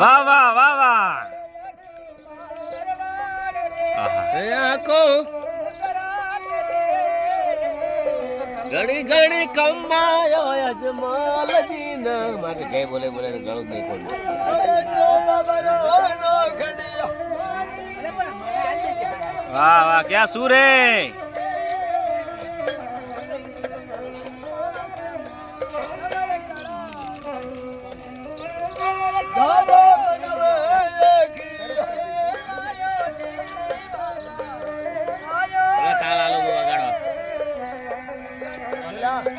વાહ વાહ વાહ વાહ. ઘણી ઘણી કમાયો અજમાલજી ના મારે જય બોલે બોલે વાહ વાહ, ક્યાં શું રે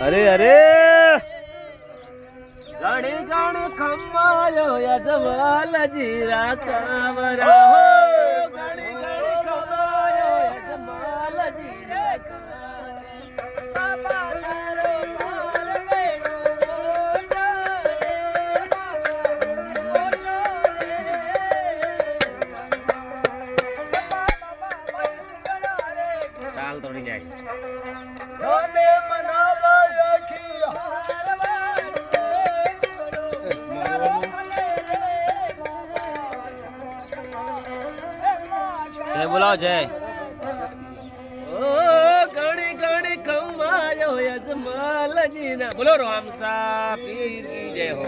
અરે અરે! ઘણી ઘણી ખમાયો યજમાલજી રાકાવરા હો ઘણી ઘણી ખમાયો યજમાલજી તાલ તોડી જાય. જય બોલાવો જય. ઘણી ઘણી કમાયો યજમાલજી ના બોલો રામસા પીર જય હો.